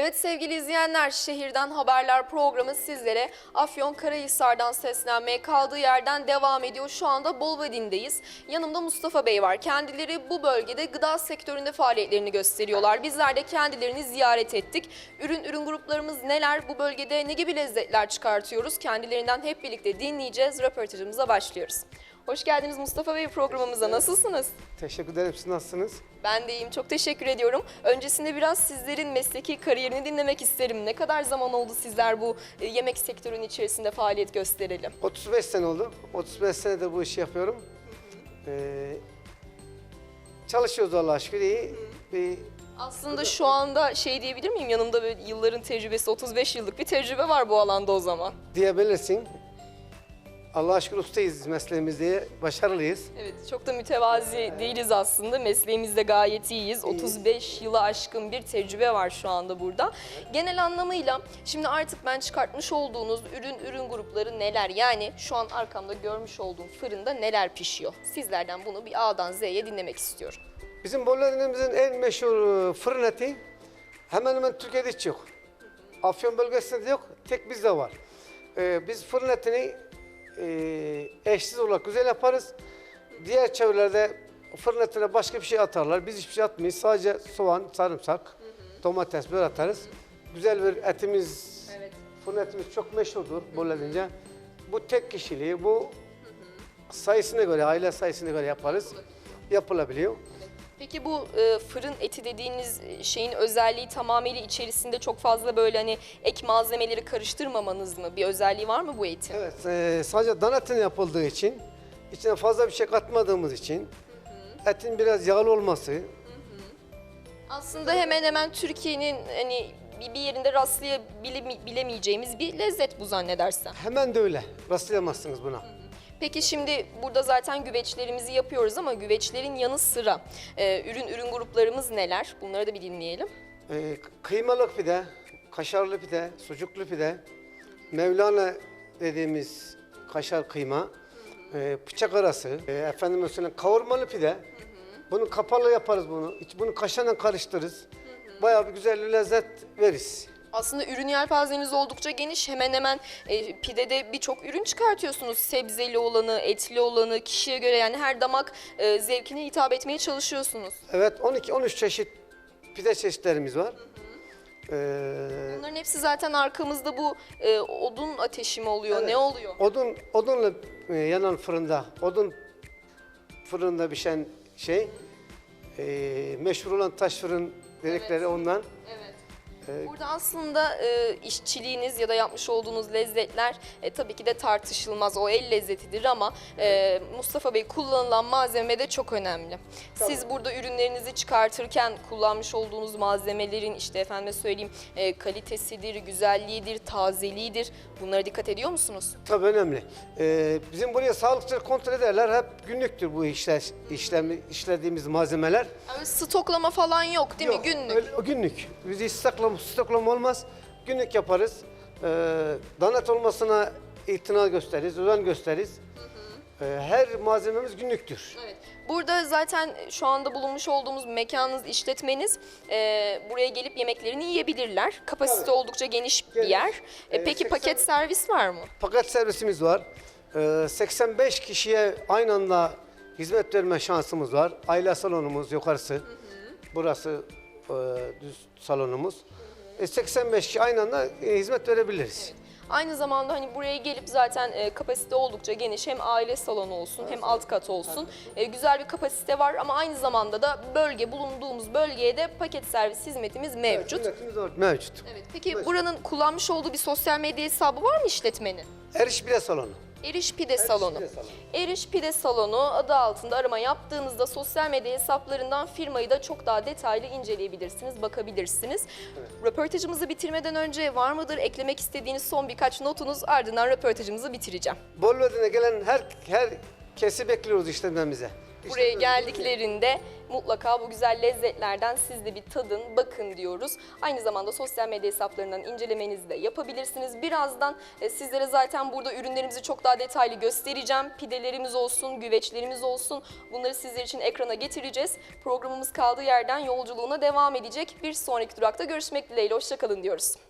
Evet sevgili izleyenler, Şehirden Haberler programı sizlere Afyon Karahisar'dan seslenmeye kaldığı yerden devam ediyor. Şu anda Bolvadin'deyiz. Yanımda Mustafa Bey var. Kendileri bu bölgede gıda sektöründe faaliyetlerini gösteriyorlar. Bizler de kendilerini ziyaret ettik. Ürün ürün gruplarımız neler, bu bölgede ne gibi lezzetler çıkartıyoruz? Kendilerinden hep birlikte dinleyeceğiz. Röportajımıza başlıyoruz. Hoş geldiniz Mustafa Bey programımıza. Nasılsınız? Teşekkür ederim. Siz nasılsınız? Ben de iyiyim. Çok teşekkür ediyorum. Öncesinde biraz sizlerin mesleki kariyerini dinlemek isterim. Ne kadar zaman oldu sizler bu e, yemek sektörünün içerisinde faaliyet gösterelim? 35 sene oldu. 35 senedir bu işi yapıyorum. Ee, çalışıyoruz Allah'a şükür iyi. Bir, Aslında şu anda şey diyebilir miyim? Yanımda böyle yılların tecrübesi, 35 yıllık bir tecrübe var bu alanda o zaman. diyebilirsin. Allah'a şükür ustayız mesleğimizde. Başarılıyız. Evet, çok da mütevazi değiliz aslında. Mesleğimizde gayet iyiyiz. 35 yılı aşkın bir tecrübe var şu anda burada. Genel anlamıyla şimdi artık ben çıkartmış olduğunuz ürün ürün grupları neler? Yani şu an arkamda görmüş olduğum fırında neler pişiyor? Sizlerden bunu bir A'dan Z'ye dinlemek istiyorum. Bizim Bollarınımızın en meşhur e, fırın eti hemen hemen Türkiye'de hiç yok. Afyon bölgesinde de yok. Tek bizde var. Ee, biz fırın etini e, eşsiz olarak güzel yaparız. Diğer çevrelerde fırın etine başka bir şey atarlar. Biz hiçbir şey atmayız. Sadece soğan, sarımsak, domates böyle atarız. Güzel bir etimiz, Evet. fırın etimiz çok meşhurdur Bollarınca. Bu tek kişiliği, bu sayısına göre, aile sayısına göre yaparız. Yapılabiliyor. Peki bu e, fırın eti dediğiniz şeyin özelliği tamamıyla içerisinde çok fazla böyle hani ek malzemeleri karıştırmamanız mı? Bir özelliği var mı bu etin? Evet, e, sadece dana etine yapıldığı için, içine fazla bir şey katmadığımız için, etin biraz yağlı olması, Aslında hemen hemen Türkiye'nin hani bir yerinde rastlayabilemeyeceğimiz bir lezzet bu zannedersem. hemen de öyle. Rastlayamazsınız buna. Peki şimdi burada zaten güveçlerimizi yapıyoruz ama güveçlerin yanı sıra e, ürün ürün gruplarımız neler? Bunları da bir dinleyelim. E, kıymalı pide, kaşarlı pide, sucuklu pide, Mevlana dediğimiz kaşar kıyma, e, bıçak arası, e, efendim mesela kavurmalı pide. Bunu kapalı yaparız bunu. Bunu kaşarla karıştırırız. Bayağı bir güzel bir lezzet veririz. Aslında ürün yelpazeniz oldukça geniş. Hemen hemen e, pidede birçok ürün çıkartıyorsunuz. Sebzeli olanı, etli olanı, kişiye göre yani her damak e, zevkine hitap etmeye çalışıyorsunuz. Evet 12-13 çeşit pide çeşitlerimiz var. Ee, Bunların hepsi zaten arkamızda bu e, odun ateşi mi oluyor? Ne oluyor? odun odunla e, yanan fırında, odun fırında pişen şey e, meşhur olan taş fırın dedikleri Evet. ondan. Evet. Ee, Burada aslında e, işçiliğiniz ya da yapmış olduğunuz lezzetler e, tabii ki de tartışılmaz. O el lezzetidir ama e, Mustafa Bey kullanılan malzeme de çok önemli. Siz burada ürünlerinizi çıkartırken kullanmış olduğunuz malzemelerin işte efendime söyleyeyim e, kalitesidir, güzelliğidir, tazeliğidir. Bunlara dikkat ediyor musunuz? Tabii önemli. Ee, bizim buraya sağlıkçılar kontrol ederler. Hep günlüktür bu işler, işlem, işlediğimiz malzemeler. Yani stoklama falan yok değil mi? Günlük. Öyle, günlük. Biz hiç stoklama olmaz. Günlük yaparız. Ee, danat olmasına itina gösteririz, özen gösteririz. Ee, her malzememiz günlüktür. Evet. Burada zaten şu anda bulunmuş olduğumuz mekanınız, işletmeniz e, buraya gelip yemeklerini yiyebilirler. Kapasite Tabii. oldukça geniş bir Geniş. yer. E, Ee, peki 80 paket servis var mı? Paket servisimiz var. Ee, 85 kişiye aynı anda hizmet verme şansımız var. Aile salonumuz yukarısı. Burası e, düz salonumuz. E, 85 kişi aynı anda e, hizmet verebiliriz. Aynı zamanda hani buraya gelip zaten e, kapasite oldukça geniş. Hem aile salonu olsun hem alt kat olsun. E, güzel bir kapasite var ama aynı zamanda da bölge bulunduğumuz bölgeye de paket servis hizmetimiz mevcut. Hizmetimiz var, mevcut. Evet. Peki buranın kullanmış olduğu bir sosyal medya hesabı var mı işletmenin? Eriş bile salonu. Eriş Pide Salonu. Pide Salonu. Eriş Pide Salonu adı altında arama yaptığınızda sosyal medya hesaplarından firmayı da çok daha detaylı inceleyebilirsiniz, bakabilirsiniz. Röportajımızı bitirmeden önce var mıdır eklemek istediğiniz son birkaç notunuz ardından röportajımızı bitireceğim. Bolvedin'e gelen her her kesi bekliyoruz işletmemize. Buraya geldiklerinde Mutlaka bu güzel lezzetlerden siz de bir tadın, bakın diyoruz. Aynı zamanda sosyal medya hesaplarından incelemenizi de yapabilirsiniz. Birazdan e, sizlere zaten burada ürünlerimizi çok daha detaylı göstereceğim. Pidelerimiz olsun, güveçlerimiz olsun. Bunları sizler için ekrana getireceğiz. Programımız kaldığı yerden yolculuğuna devam edecek. Bir sonraki durakta görüşmek dileğiyle. Hoşçakalın diyoruz.